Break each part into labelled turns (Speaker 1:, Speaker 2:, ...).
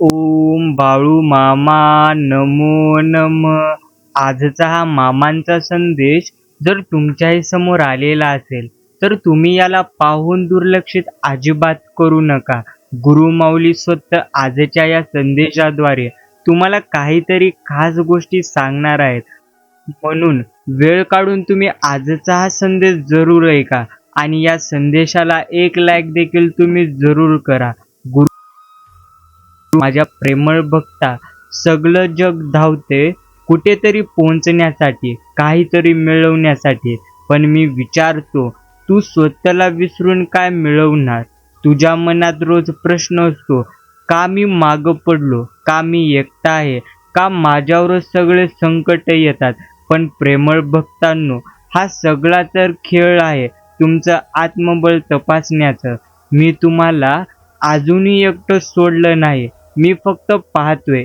Speaker 1: ओम बाळू मामा नमो नम. आजचा हा मामांचा संदेश जर तुमच्याही समोर आलेला असेल तर तुम्ही याला पाहून दुर्लक्षित अजिबात करू नका. गुरुमाऊली स्वतः आजच्या या संदेशाद्वारे तुम्हाला काहीतरी खास गोष्टी सांगणार आहेत. म्हणून वेळ काढून तुम्ही आजचा हा संदेश जरूर ऐका आणि या संदेशाला एक लाईक देखील तुम्ही जरूर करा. माझ्या प्रेमळ भक्ता सगळं जग धावते कुठेतरी पोहोचण्यासाठी काहीतरी मिळवण्यासाठी. पण मी विचारतो तू स्वतःला विसरून काय मिळवणार? तुझ्या मनात रोज प्रश्न असतो का मी मागं पडलो? का मी एकटा आहे? का माझ्यावरच सगळे संकट येतात? पण प्रेमळ भक्तांनो हा सगळा तर खेळ आहे तुमचं आत्मबळ तपासण्याचं. मी तुम्हाला अजूनही एकटं सोडलं नाही. मी फक्त पाहतोय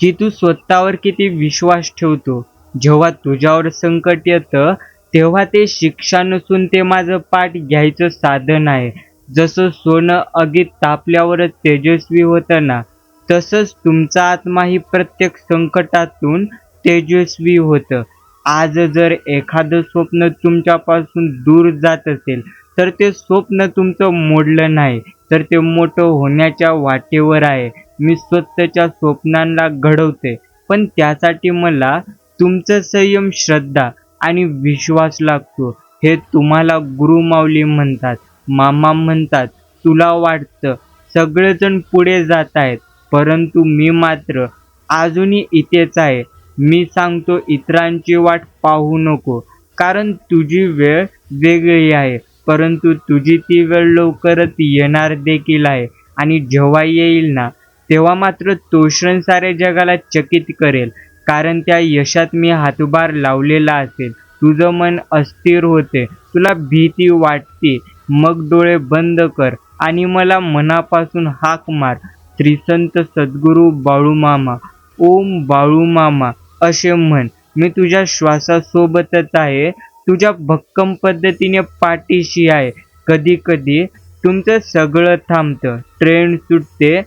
Speaker 1: की तू स्वतःवर किती विश्वास ठेवतो. जेव्हा तुझ्यावर संकट येतं तेव्हा ते शिक्षा नसून ते माझं पाठ घ्यायचं साधन आहे. जसं सोनं अगीत तापल्यावरच तेजस्वी होतं ना तसंच तुमचा आत्मा ही प्रत्येक संकटातून तेजस्वी होतं. आज जर एखादं स्वप्न तुमच्यापासून दूर जात असेल तर ते स्वप्न तुमचं मोडलं नाही. तर ते मोठं होण्याच्या वाटेवर आहे. मी स्वतःच्या स्वप्नांना घडवते. पण त्यासाठी मला तुमचं संयम श्रद्धा आणि विश्वास लागतो. हे तुम्हाला गुरुमाऊली म्हणतात. मामा म्हणतात तुला वाटतं सगळेजण पुढे जात आहेत परंतु मी मात्र अजूनही इथेच आहे. मी सांगतो इतरांची वाट पाहू नको कारण तुझी वेळ वेगळी आहे. परंतु तुझी ती वेळ लवकरच येणार देखील आहे आणि जेव्हा येईल ना तेव्हा मात्र तोषण सारे जगाला चकित करेल. कारण त्या यशात मी हातभार लावलेला असेल. तुझं मन अस्थिर होते. तुला भीती वाटते. मग डोळे बंद कर आणि मला मनापासून हाक मार. त्रिसंत सद्गुरू बाळूमामा ओम बाळूमामा असे म्हण. मी तुझ्या श्वासासोबतच आहे. तुझ्या भक्कम पद्धतीने पाठीशी आहे. कधी कधी तुमचं सगळं थांबतं. ट्रेन सुटते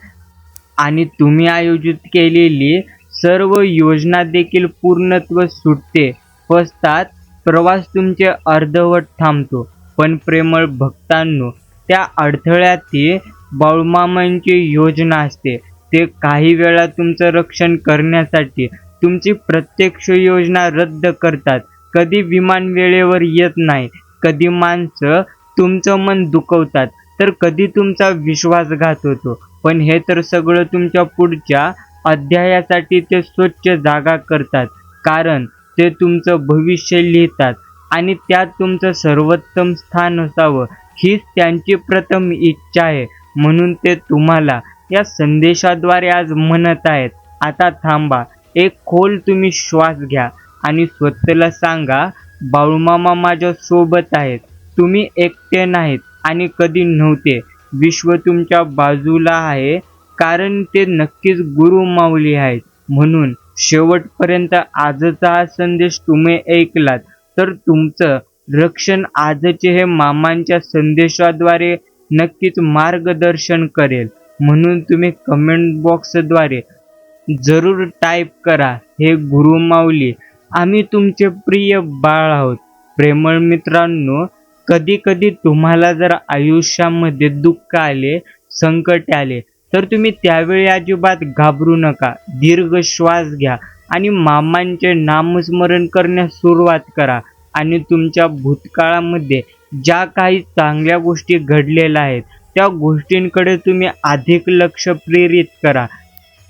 Speaker 1: आणि तुम्ही आयोजित केलेली सर्व योजना देखील पूर्णत्व सुटते. फसतात प्रवास तुमचे अर्धवट थांबतो. पण प्रेमळ भक्तांनो त्या अडथळ्यात बाळूमामांची योजना असते. ते काही वेळा तुमचं रक्षण करण्यासाठी तुमची प्रत्यक्ष योजना रद्द करतात. कधी विमान वेळेवर येत नाही कधी माणसं तुमचं मन दुखवतात तर कधी तुमचा विश्वासघात होतो. पण हे तर सगळं तुमच्या पुढच्या अध्यायासाठी ते स्वच्छ जागा करतात कारण ते तुमचं भविष्य लिहितात आणि त्यात तुमचं सर्वोत्तम स्थान असावं हीच त्यांची प्रथम इच्छा आहे. म्हणून ते तुम्हाला या संदेशाद्वारे आज म्हणत आहेत. आता थांबा एक खोल तुम्ही श्वास घ्या. आणि स्वतःला सांगा बाळूमामा माझ्यासोबत आहेत. तुम्ही एकटे नाहीत आणि कधी नव्हते. विश्व तुमच्या बाजूला आहे कारण ते नक्कीच गुरु माऊली आहेत. म्हणून शेवटपर्यंत आजचा हा संदेश तुम्ही ऐकलात तर तुमचं रक्षण आजचे हे मामांच्या संदेशाद्वारे नक्कीच मार्गदर्शन करेल. म्हणून तुम्ही कमेंट बॉक्सद्वारे जरूर टाईप करा हे गुरु माऊली आम्ही तुमचे प्रिय बाळ आहोत. प्रेमळ मित्रांनो कधी कधी तुम्हाला जर आयुष्यामध्ये दुःख आले संकट आले तर तुम्ही त्यावेळी अजिबात घाबरू नका. दीर्घ श्वास घ्या आणि मामांचे नामस्मरण करण्यास सुरुवात करा आणि तुमच्या भूतकाळामध्ये ज्या काही चांगल्या गोष्टी घडलेल्या आहेत त्या गोष्टींकडे तुम्ही अधिक लक्ष प्रेरित करा.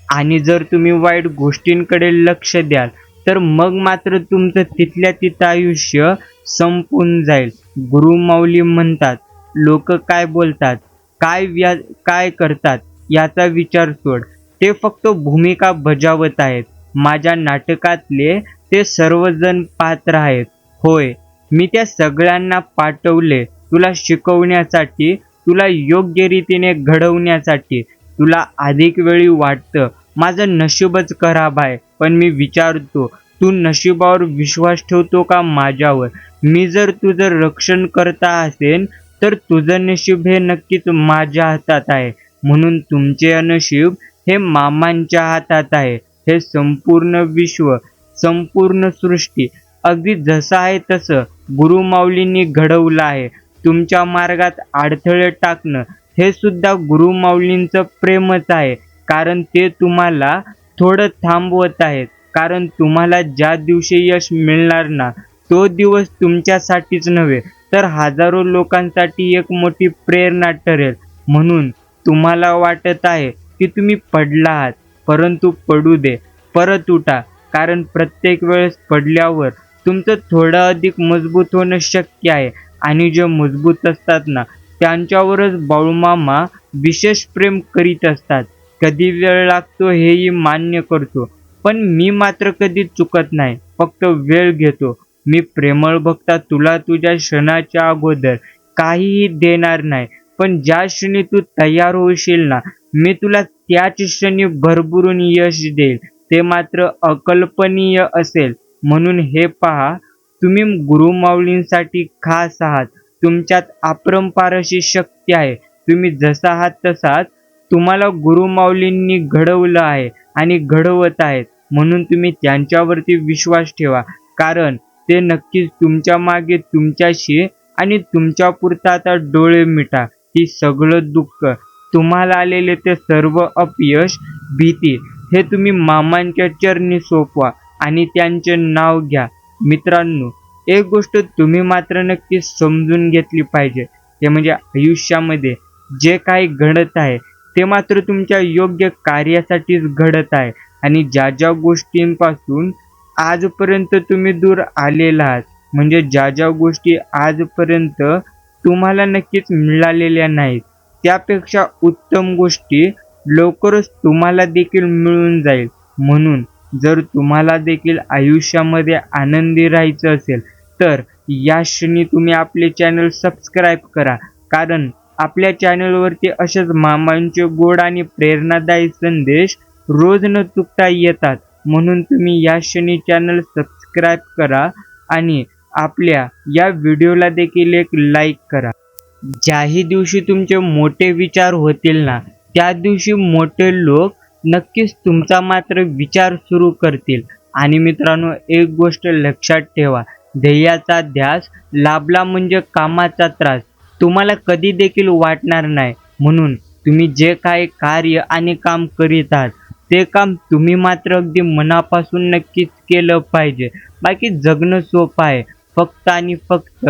Speaker 1: आणि जर तुम्ही वाईट गोष्टींकडे लक्ष द्याल तर मग मात्र तुमचं तिथल्या तिथं आयुष्य संपून जाईल. गुरुमाऊली म्हणतात लोक काय बोलतात काय व्या काय करतात याचा विचार सोड. ते फक्त भूमिका बजावत आहेत. माझ्या नाटकातले ते सर्वजण पात्र आहेत. होय मी त्या सगळ्यांना पाठवले. तुला शिकवण्यासाठी तुला योग्य रीतीने घडवण्यासाठी तुला अधिक वेळी वाटतं. माझं नशीबच खराब आहे पण मी विचारतो तू नशिबावर विश्वास ठेवतो का माझ्यावर? मी जर तुझं रक्षण करता असेल तर तुझं नशीब हे नक्कीच माझ्या हातात आहे. म्हणून तुमचे नशीब हे मामांच्या हातात आहे. हे संपूर्ण विश्व संपूर्ण सृष्टी अगदी जसं आहे तसं गुरुमाऊलींनी घडवलं आहे. तुमच्या मार्गात अडथळे टाकणं हे सुद्धा गुरुमाऊलींचं प्रेमच आहे. कारण ते तुम्हाला थोडं थांबवत आहेत. कारण तुम्हाला ज्या दिवशी यश मिळणार ना तो दिवस तुमच्यासाठीच नव्हे तर हजारो लोकांसाठी एक मोठी प्रेरणा ठरेल. म्हणून तुम्हाला वाटत आहे की तुम्ही पडला आहात परंतु पडू दे परत उठा. कारण प्रत्येक वेळेस पडल्यावर तुमचं थोडं अधिक मजबूत होणं शक्य आहे. आणि जे मजबूत असतात ना त्यांच्यावरच बाळूमामा विशेष प्रेम करीत असतात. कधी वेळ लागतो हेही मान्य करतो. पण मी मात्र कधी चुकत नाही फक्त वेळ घेतो. मी प्रेमळ भक्ता तुला तुझ्या क्षणाच्या अगोदर काहीही देणार नाही पण ज्या क्षणी तू तयार होशील ना मी तुला त्याच क्षणी भरभरून यश देईल. ते मात्र अकल्पनीय असेल. म्हणून हे पहा तुम्ही गुरुमाऊलींसाठी खास आहात. तुमच्यात अपरंपार अशी शक्ती आहे. तुम्ही जसा आहात तसाच तुम्हाला गुरुमाऊलींनी घडवलं आहे आणि घडवत आहेत. म्हणून तुम्ही त्यांच्यावरती विश्वास ठेवा. कारण ते नक्कीच तुमच्या मागे तुमच्याशी आणि तुमच्या पुरता आता डोळे मिटा. ही सगळं दुःख तुम्हाला आलेले ते सर्व अपयश भीती हे तुम्ही मामांच्या चरणी सोपवा आणि त्यांचे नाव घ्या. मित्रांनो एक गोष्ट तुम्ही मात्र नक्की समजून घेतली पाहिजे. ते म्हणजे आयुष्यामध्ये जे काही घडत आहे ते मात्र तुमच्या योग्य कार्यासाठीच घडत आहे. आणि ज्या ज्या गोष्टींपासून आजपर्यंत तुम्ही दूर आलेला आहात म्हणजे ज्या ज्या गोष्टी आजपर्यंत तुम्हाला नक्कीच मिळालेल्या नाहीत त्यापेक्षा उत्तम गोष्टी लवकरच तुम्हाला देखील मिळून जाईल. म्हणून जर तुम्हाला देखील आयुष्यामध्ये आनंदी राहायचं असेल तर या क्षणी तुम्ही आपले चॅनल सबस्क्राईब करा. कारण आपल्या चॅनलवरती असेच मामांचे गोड आणि प्रेरणादायी संदेश रोज न चुकता येतात. म्हणून तुम्ही या क्षणी चॅनल सबस्क्राईब करा आणि आपल्या या व्हिडिओला देखील एक लाईक करा. ज्याही दिवशी तुमचे मोठे विचार होतील ना त्या दिवशी मोठे लोक नक्कीच तुमचा मात्र विचार सुरू करतील. आणि मित्रांनो एक गोष्ट लक्षात ठेवा. ध्येयाचा ध्यास लाभला म्हणजे कामाचा त्रास. तुम्हाला कधी देखील वाटणार नाही. म्हणून तुम्ही जे काही कार्य आणि काम करीत आहात ते काम तुम्ही मात्र अगदी मनापासून नक्कीच केलं पाहिजे. बाकी जगणं सोपं आहे. फक्त आणि फक्त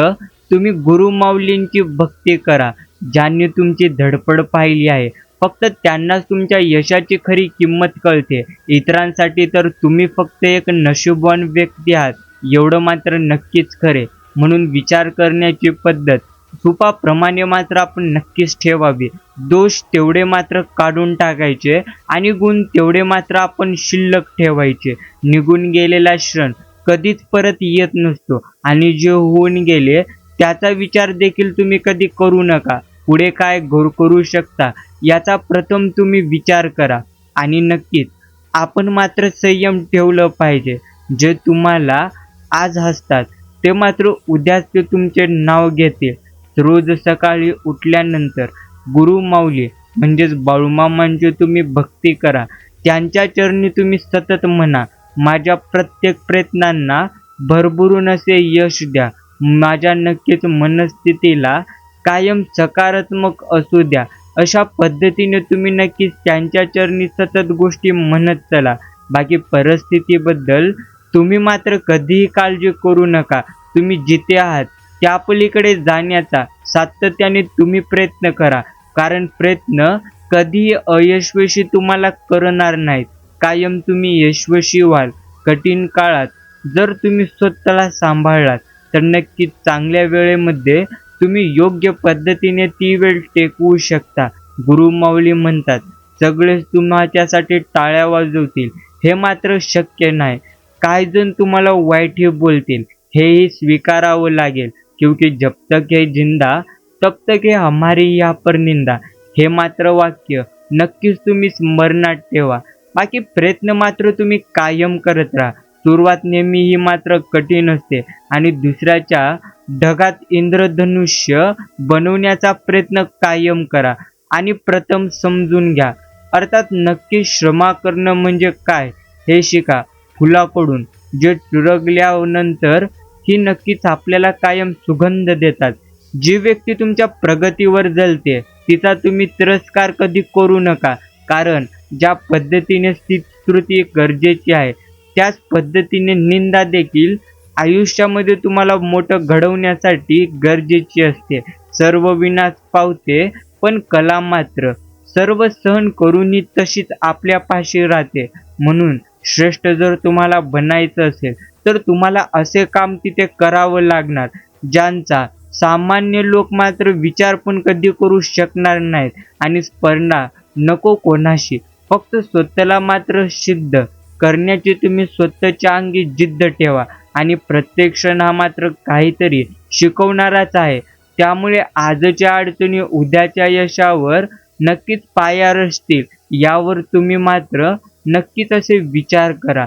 Speaker 1: तुम्ही गुरुमाऊलींची भक्ती करा ज्यांनी तुमची धडपड पाहिली आहे. फक्त त्यांनाच तुमच्या यशाची खरी किंमत कळते. इतरांसाठी तर तुम्ही फक्त एक नशीबवान व्यक्ती आहात एवढं मात्र नक्कीच खरे. म्हणून विचार करण्याची पद्धत सुपाप्रमाणे मात्र आपण नक्कीच ठेवावी. दोष तेवढे मात्र काढून टाकायचे आणि गुण तेवढे मात्र आपण शिल्लक ठेवायचे. निघून गेलेला क्षण कधीच परत येत नसतो आणि जे होऊन गेले त्याचा विचार देखील तुम्ही कधी करू नका. पुढे काय घर करू शकता याचा प्रथम तुम्ही विचार करा. आणि नक्कीच आपण मात्र संयम ठेवलं पाहिजे. जे तुम्हाला आज हसतात ते मात्र उद्याच ते तुमचे नाव घेतील. रोज सकाळी उठल्यानंतर गुरु माऊली म्हणजेच बाळूमामांची तुम्ही भक्ती करा. त्यांच्या चरणी तुम्ही सतत म्हणा माझ्या प्रत्येक प्रयत्नांना भरभरून असे यश द्या. माझ्या नक्कीच मनस्थितीला कायम सकारात्मक असू द्या. अशा पद्धतीने तुम्ही नक्कीच त्यांच्या चरणी सतत गोष्टी म्हणत चला. बाकी परिस्थितीबद्दल तुम्ही मात्र कधीही काळजी करू नका. तुम्ही जिथे आहात त्या पलीकडे जाण्याचा सातत्याने तुम्ही प्रयत्न करा. कारण प्रयत्न कधीही अयशस्वी तुम्हाला करणार नाहीत. कायम तुम्ही यशस्वी व्हाल. कठीण काळात जर तुम्ही स्वतःला सांभाळलात तर नक्कीच चांगल्या वेळेमध्ये तुम्ही योग्य पद्धतीने ती वेळ टेकवू शकता. गुरुमाऊली म्हणतात सगळेच तुम्हाच्यासाठी टाळ्या वाजवतील. हे मात्र शक्य नाही. काही जण तुम्हाला वाईटही बोलतील. हेही स्वीकारावं लागेल. क्योंकि जब तक है जिंदा तब तक है हमारी या पर निंदा। हे मात्र वाक्य नक्कीच तुम्ही स्मरणात ठेवा। बाकी प्रयत्न मात्र तुम्ही कायम करत राहा। सुरुवात नेहमी ही मात्र कठीण असते आणि दुसऱ्याच्या ढगात इंद्रधनुष्य बनवण्याचा प्रयत्न कायम करा आणि प्रथम समजून घ्या. अर्थात नक्की श्रमा करणं म्हणजे काय हे शिका. फुलाकडून जे चुरगल्यानंतर ही नक्कीच आपल्याला कायम सुगंध देतात. जी व्यक्ती तुमच्या प्रगतीवर जलते तिचा तुम्ही तिरस्कार कधी करू नका. कारण ज्या पद्धतीने स्तुती गरजेची आहे त्याच पद्धतीने निंदा देखील आयुष्यामध्ये तुम्हाला मोठं घडवण्यासाठी गरजेची असते. सर्व विनाश पावते पण कला मात्र. सर्व सहन करूनही तशीच आपल्या पाशी राहते. म्हणून श्रेष्ठ जर तुम्हाला बनायचं असेल तर तुम्हाला असे काम तिथे करावं लागणार ज्यांचा सामान्य लोक मात्र विचार पण कधी करू शकणार नाहीत. आणि स्पर्धा नको कोणाशी फक्त स्वतःला मात्र सिद्ध करण्याची तुम्ही स्वतःच्या अंगी जिद्द ठेवा. आणि प्रत्येक क्षण हा मात्र काहीतरी शिकवणाराच आहे. त्यामुळे आजच्या अडचणी उद्याच्या यशावर नक्कीच पाया रचतील यावर तुम्ही मात्र नक्कीच असे विचार करा.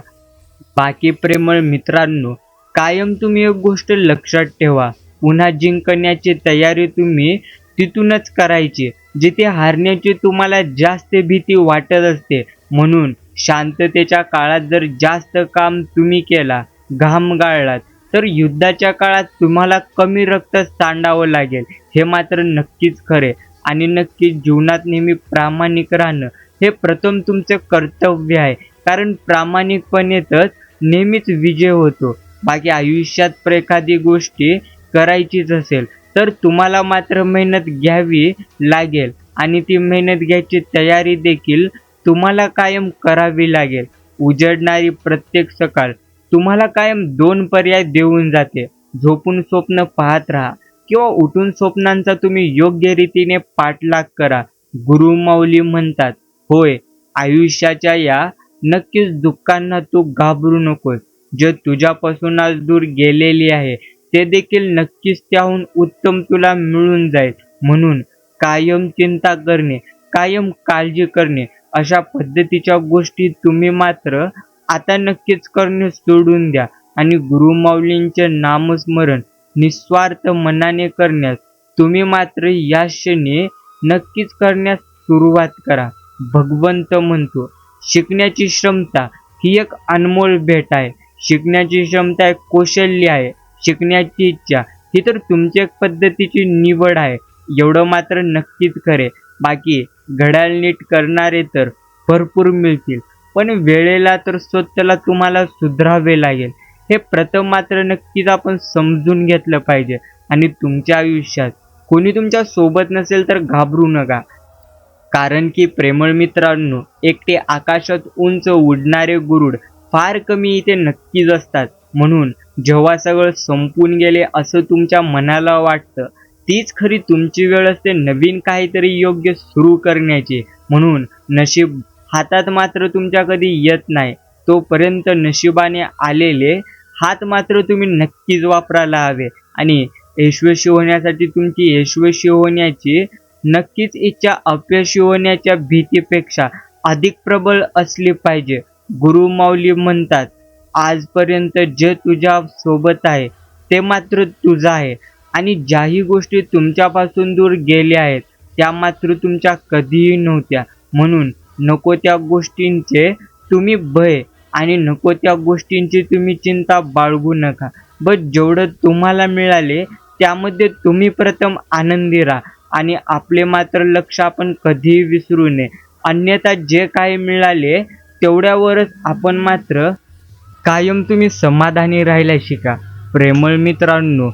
Speaker 1: बाकी प्रेमळ मित्रांनो कायम तुम्ही एक गोष्ट लक्षात ठेवा. पुन्हा जिंकण्याची तयारी तुम्ही तिथूनच करायची जिथे हारण्याची तुम्हाला जास्त भीती वाटत असते. म्हणून शांततेच्या काळात जर जास्त काम तुम्ही केला घाम गाळलात तर युद्धाच्या काळात तुम्हाला कमी रक्त सांडावं लागेल. हे मात्र नक्कीच खरे आणि नक्कीच जीवनात नेहमी प्रामाणिक राहणं हे प्रथम तुमचं कर्तव्य आहे. कारण प्रामाणिकपणेतच नेहमीच विजय होतो. बाकी आयुष्यात एखादी गोष्टी करायचीच असेल तर तुम्हाला मात्र मेहनत घ्यावी लागेल. आणि ती मेहनत घ्यायची तयारी देखील तुम्हाला कायम करावी लागेल. उजडणारी प्रत्येक सकाळ तुम्हाला कायम दोन पर्याय देऊन जाते. झोपून स्वप्न पाहत राहा किंवा उठून स्वप्नांचा तुम्ही योग्य रीतीने पाठलाग करा. गुरुमाऊली म्हणतात होय आयुष्याच्या या नक्कीच दुःखांना तू घाबरू नकोस. जे तुझ्यापासून आज दूर गेलेली आहे ते देखील नक्कीच त्याहून उत्तम तुला मिळून जाईल. म्हणून कायम चिंता करणे कायम काळजी करणे अशा पद्धतीच्या गोष्टी तुम्ही मात्र आता नक्कीच करणे सोडून द्या आणि गुरुमाऊलींचे नामस्मरण निस्वार्थ मनाने करण्यास तुम्ही मात्र या क्षणी नक्कीच करण्यास सुरुवात करा. भगवंत म्हणतो शिकण्याची क्षमता ही एक अनमोल भेट आहे. शिकण्याची क्षमता एक कौशल्य आहे. शिकण्याची इच्छा ही तर तुमच्या पद्धतीची निवड आहे. एवढं मात्र नक्कीच खरे. बाकी घड्याळ नीट करणारे तर भरपूर मिळतील. पण वेळेला तर स्वतःला तुम्हाला सुधरावे लागेल. हे प्रथम मात्र नक्कीच आपण समजून घेतलं पाहिजे. आणि तुमच्या आयुष्यात कोणी तुमच्यासोबत नसेल तर घाबरू नका. कारण की प्रेमळ मित्रांनो एकटे आकाशात उंच उडणारे गुरुड फार कमी इथे नक्कीच असतात. म्हणून जेव्हा सगळं संपून गेले असं तुमच्या मनाला वाटतं तीच खरी तुमची वेळ असते नवीन काहीतरी योग्य सुरू करण्याची. म्हणून नशीब हातात मात्र तुमच्या कधी येत नाही तोपर्यंत नशिबाने आलेले हात मात्र तुम्ही नक्कीच वापरायला हवे. आणि यशस्वी होण्यासाठी तुमची यशस्वी होण्याची नक्कीच इच्छा अपयशी होण्याच्या भीतीपेक्षा अधिक प्रबळ असली पाहिजे. गुरु माऊली म्हणतात आजपर्यंत जे तुझ्या सोबत आहे ते मात्र तुझं आहे. आणि ज्याही गोष्टी तुमच्यापासून दूर गेल्या आहेत त्या मात्र तुमच्या कधीही नव्हत्या. म्हणून नको त्या गोष्टींचे तुम्ही भय आणि नको त्या गोष्टींची तुम्ही चिंता बाळगू नका. बट जेवढं तुम्हाला मिळाले त्यामध्ये तुम्ही प्रथम आनंदी राहा. आणि आपले मात्र लक्ष आपण कधीही विसरू नये. अन्यथा जे काही मिळाले तेवढ्यावरच आपण मात्र कायम तुम्ही समाधानी राहायला शिका. प्रेमळ मित्रांनो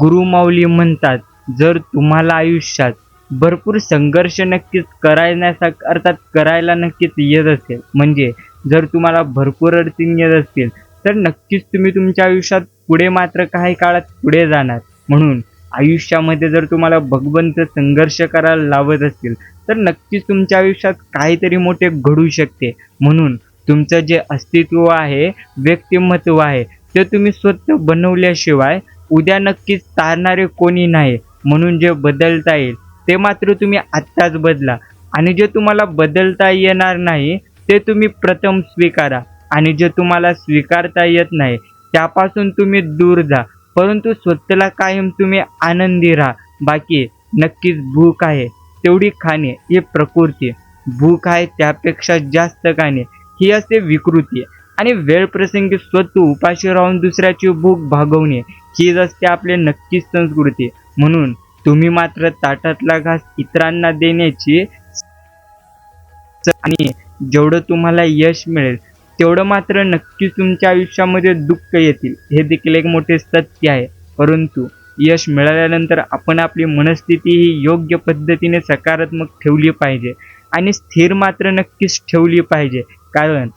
Speaker 1: गुरुमाऊली म्हणतात जर तुम्हाला आयुष्यात भरपूर संघर्ष नक्कीच करायण्यासा अर्थात करायला नक्कीच येत असेल म्हणजे जर तुम्हाला भरपूर अडचणी येत असतील तर नक्कीच तुम्ही तुमच्या आयुष्यात पुढे मात्र काही काळात पुढे जाणार. म्हणून आयुष्यामध्ये जर तुम्हाला भगवंत संघर्ष करायला लावत असतील तर नक्कीच तुमच्या आयुष्यात काहीतरी मोठे घडू शकते. म्हणून तुमचं जे अस्तित्व आहे व्यक्तिमत्व आहे ते तुम्ही स्वतः बनवल्याशिवाय उद्या नक्कीच तारणारे कोणी नाही. म्हणून जे बदलता येईल ते मात्र तुम्ही आत्ताच बदला. आणि जे तुम्हाला बदलता येणार नाही ते तुम्ही प्रथम स्वीकारा. आणि जे तुम्हाला स्वीकारता येत नाही त्यापासून तुम्ही दूर जा. परंतु स्वतःला कायम तुम्ही आनंदी राहा. बाकी नक्कीच भूक आहे. तेवढी खाणे ही प्रकृती. भूक आहे त्यापेक्षा जास्त खाणे ही असते विकृती. आणि वेळ प्रसंगी स्वतः उपाशी राहून दुसऱ्याची भूक भागवणे हीच असते आपली नक्कीच संस्कृती. म्हणून तुम्ही मात्र ताटातला घास इतरांना देण्याची आणि जेवढं तुम्हाला यश मिळेल तेवढं मात्र नक्कीच तुमच्या आयुष्यामध्ये दुःख येतील. हे देखील एक मोठे सत्य आहे. परंतु यश मिळाल्यानंतर आपण आपली मनस्थिती ही योग्य पद्धतीने सकारात्मक ठेवली पाहिजे आणि स्थिर मात्र नक्कीच ठेवली पाहिजे. कारण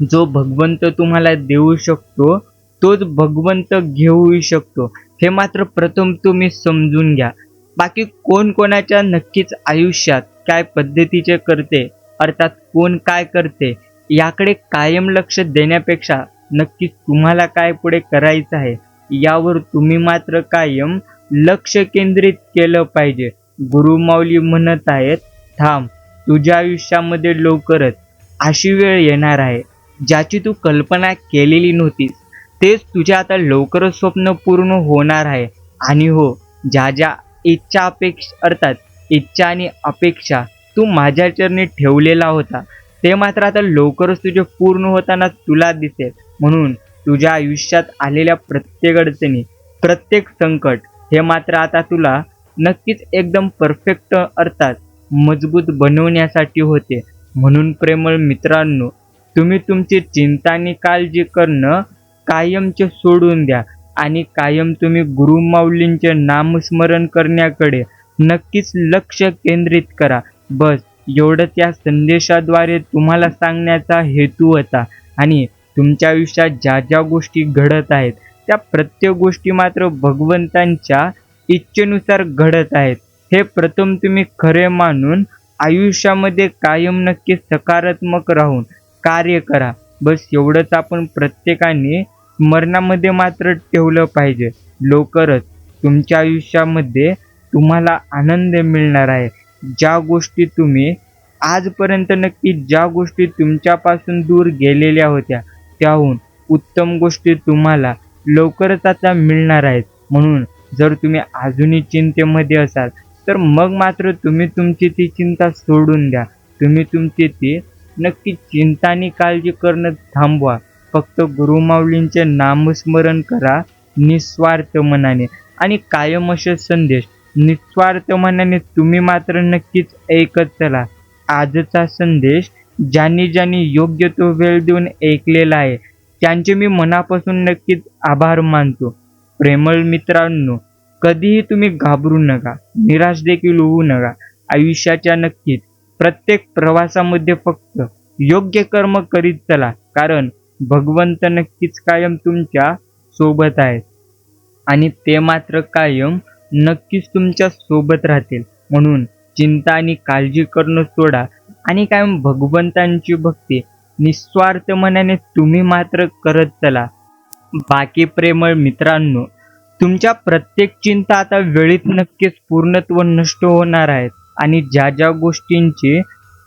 Speaker 1: जो भगवंत तुम्हाला देऊ शकतो तोच भगवंत घेऊही शकतो. हे मात्र प्रथम तुम्ही समजून घ्या. बाकी कोण कोणाच्या नक्कीच आयुष्यात काय पद्धतीचे करते अर्थात कोण काय करते याकडे कायम लक्ष देण्यापेक्षा नक्कीच तुम्हाला काय पुढे करायचं आहे यावर तुम्ही मात्र कायम लक्ष केंद्रित केलं पाहिजे. गुरुमाऊली म्हणत आहेत थांब तुझ्या आयुष्यामध्ये लवकरच अशी वेळ येणार आहे ज्याची तू कल्पना केलेली नव्हतीस. तेच तुझ्या आता लवकरच स्वप्न पूर्ण होणार आहे. आणि हो ज्या ज्या इच्छा अपेक्षा अर्थात इच्छा आणि अपेक्षा तू माझ्या चरणी ठेवलेला होता ते मात्र आता लवकरच तुझे पूर्ण होताना तुला दिसेल. म्हणून तुझ्या आयुष्यात आलेल्या प्रत्येक अडचणी प्रत्येक संकट हे मात्र आता तुला नक्कीच एकदम परफेक्ट अर्थात मजबूत बनवण्यासाठी होते. म्हणून प्रेमळ मित्रांनो तुम्ही तुमची चिंता आणि काळजी करणं कायमचे सोडून द्या आणि कायम तुम्ही गुरुमाऊलींचे नामस्मरण करण्याकडे नक्कीच लक्ष केंद्रित करा. बस. एवढंच या संदेशाद्वारे तुम्हाला सांगण्याचा हेतू होता. आणि तुमच्या आयुष्यात ज्या ज्या गोष्टी घडत आहेत त्या प्रत्येक गोष्टी मात्र भगवंतांच्या इच्छेनुसार घडत आहेत. हे प्रथम तुम्ही खरे मानून आयुष्यामध्ये कायम नक्की सकारात्मक राहून कार्य करा. बस एवढंच आपण प्रत्येकाने स्मरणामध्ये मात्र ठेवलं पाहिजे. लवकरच तुमच्या आयुष्यामध्ये तुम्हाला आनंद मिळणार आहे. ज्या गोष्टी तुम्ही आजपर्यंत नक्की ज्या गोष्टी तुमच्यापासून दूर गेलेल्या होत्या त्याहून उत्तम गोष्टी तुम्हाला लवकरच आता मिळणार आहेत. म्हणून जर तुम्ही अजूनही चिंतेमध्ये असाल तर मग मात्र तुम्ही तुमची ती चिंता सोडून द्या. तुम्ही तुमची ती नक्की चिंता आणि काळजी करणं थांबवा. फक्त गुरुमाऊलींचे नामस्मरण करा निस्वार्थ मनाने आणि कायम असे संदेश निस्वार्थ मनाने तुम्ही मात्र नक्कीच ऐकत चला. आजचा संदेश ज्यांनी ज्यांनी योग्य तो वेळ देऊन ऐकलेला आहे त्यांचे मी मनापासून नक्कीच आभार मानतो. प्रेमळ मित्रांनो कधीही तुम्ही घाबरू नका निराश देखील होऊ नका. आयुष्याच्या नक्कीच प्रत्येक प्रवासामध्ये फक्त योग्य कर्म करीत चला कारण भगवंत नक्कीच कायम तुमच्यासोबत आहेत. आणि ते मात्र कायम नक्कीच तुमच्यासोबत राहतील. म्हणून चिंता आणि काळजी करणं सोडा आणि कायम भगवंतांची भक्ती. निस्वार्थ मनाने तुम्ही मात्र करत चला. बाकी प्रेमळ मित्रांनो तुमच्या प्रत्येक चिंता आता वेळीत नक्कीच पूर्णत्व नष्ट होणार आहेत. आणि ज्या ज्या गोष्टींची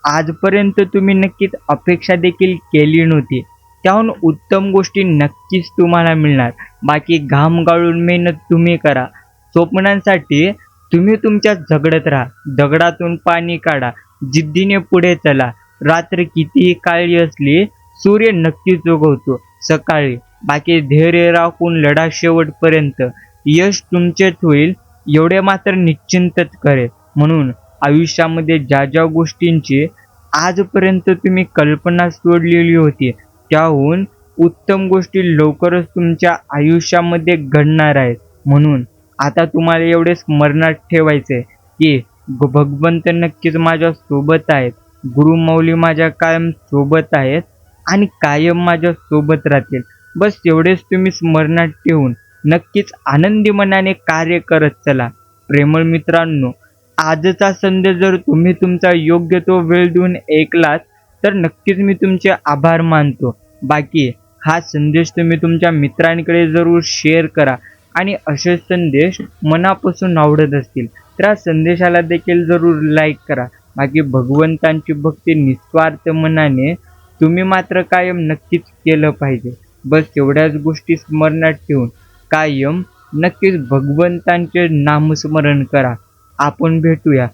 Speaker 1: आजपर्यंत तुम्ही नक्कीच अपेक्षा देखील केली नव्हती त्याहून उत्तम गोष्टी नक्कीच तुम्हाला मिळणार. बाकी घाम गाळून मेहनत तुम्ही करा. स्वप्नांसाठी तुम्ही तुमच्या झगडत राहा. दगडातून पाणी काढा. जिद्दीने पुढे चला. रात्र कितीही काळी असली सूर्य नक्कीच उगवतो. सकाळी. बाकी धैर्य राखून लढा शेवटपर्यंत. यश तुमचेच होईल एवढे मात्र निश्चिंतच करेल म्हणून आयुष्यामध्ये ज्या ज्या गोष्टींची आजपर्यंत तुम्ही कल्पना सोडलेली होती त्याहून उत्तम गोष्टी लवकरच तुमच्या आयुष्यामध्ये घडणार आहेत. म्हणून आता तुम्हाला एवढे स्मरणात ठेवायचे की भगवंत नक्कीच माझ्या सोबत आहेत. गुरुमौली माझ्या कायम सोबत आहेत आणि कायम माझ्या सोबत राहतील. बस एवढेच तुम्ही स्मरणात ठेवून नक्कीच आनंदी मनाने कार्य करत चला. प्रेमळ मित्रांनो आजचा संदेश जर तुम्ही तुमचा योग्य तो वेळ देऊन ऐकलात तर नक्कीच मी तुमचे आभार मानतो. बाकी हा संदेश तुम्ही तुमच्या मित्रांकडे जरूर शेअर करा. आणि असे संदेश मनापासून आवडत असतील तर या संदेशाला देखील जरूर लाईक करा. बाकी भगवंतांची भक्ती निस्वार्थ मनाने तुम्ही मात्र कायम नक्कीच केलं पाहिजे. बस एवढ्याच गोष्टी स्मरणात ठेवून कायम नक्कीच भगवंतांचे नामस्मरण करा. आपण भेटूया.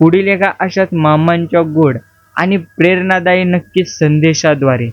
Speaker 1: पुढील एका अशाच मामांच्या गोड आणि प्रेरणादायी नक्कीच संदेशाद्वारे.